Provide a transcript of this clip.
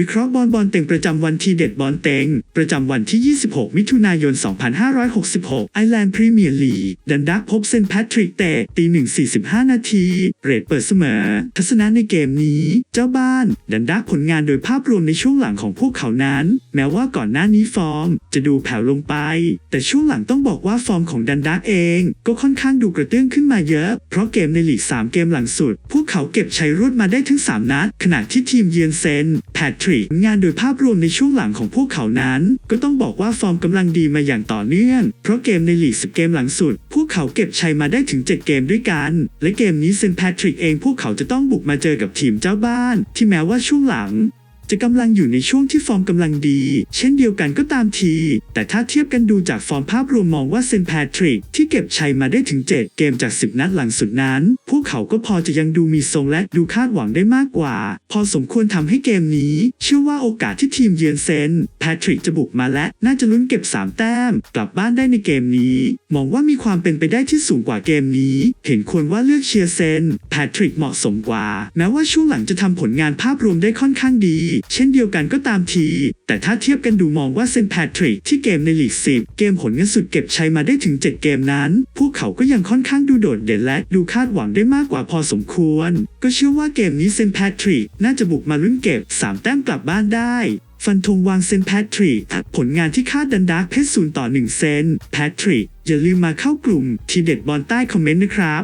วิเคราะห์บอลบอลเต็งประจำวันทีเด็ดบอลเต็ง ประจำวันที่ 26 มิถุนายน 2566 ไอแลนด์พรีเมียร์ลีกดันดักพบเซนต์แพทริกเตะตี1.45 นาที เรทเปิดเสมอ ทัศนะในเกมนี้ เจ้าบ้าน ดันดักผลงานโดยภาพรวมในช่วงหลังของพวกเขานั้น แม้ว่าก่อนหน้านี้ฟอร์ม จะดูแผ่วลงไป แต่ช่วงหลังต้องบอกว่าฟอร์มของดันดักเอง ก็ค่อนข้างดูกระเตื้องขึ้นมาเยอะ เพราะเกมในลีก 3 เกมหลังสุด พวกเขาเก็บชัยรวดมาได้ถึง 3 นัด ขณะที่ทีมเยือนเซนต์แพทริกงานโดยภาพรวมในช่วงหลังของพวกเขานั้น ก็ต้องบอกว่าฟอร์มกำลังดีมาอย่างต่อเนื่อง เพราะเกมในลีก10เกมหลังสุด พวกเขาเก็บชัยมาได้ถึง 7 เกมด้วยกัน และเกมนี้เซนต์แพทริกเองพวกเขาจะต้องบุกมาเจอกับทีมเจ้าบ้าน ที่แม้ว่าช่วงหลัง จะกำลังอยู่ในช่วงที่ฟอร์มกำลังดี เช่นเดียวกันก็ตามที แต่ถ้าเทียบกันดูจากฟอร์มภาพรวมมองว่าเซนแพทริกที่เก็บชัยมาได้ถึง 7 เกมจาก 10 นัดหลังสุดนั้น พวกเขาก็พอจะยังดูมีทรงและดูคาดหวังได้มากกว่า พอสมควรทำให้เกมนี้ เชื่อว่าโอกาสที่ทีมเยือนเซนแพทริกจะบุกมาและน่าจะลุ้นเก็บ 3 แต้ม กลับบ้านได้ในเกมนี้ มองว่ามีความเป็นไปได้ที่สูงกว่าเกมนี้ เห็นควรว่าเลือกเชียร์เซนแพทริกเหมาะสมกว่า แม้ว่าช่วงหลังจะทำผลงานภาพรวมได้ค่อนข้างดีเช่นเดียวกันก็ตามที แต่ถ้าเทียบกันดูมองว่าเซนแพทริกที่เกมในลีก 10 เกมผลเงินสุดเก็บใชัยมาได้ถึง 7 เกมนั้น พวกเขาก็ยังค่อนข้างดูโดดเด่นและดูคาดหวังได้มากกว่าพอสมควร ก็เชื่อว่าเกมนี้เซนแพทริกน่าจะบุกมาลุ้นเก็บ 3 แต้มกลับบ้านได้ฟันธงวางเซนแพทริกผลงานที่คาดดันดาร์กเพชรศูนย์ต่อ 1 เซนแพทริกอย่าลืมมาเข้ากลุ่มทีเด็ดบอลใต้คอมเมนต์นะครับ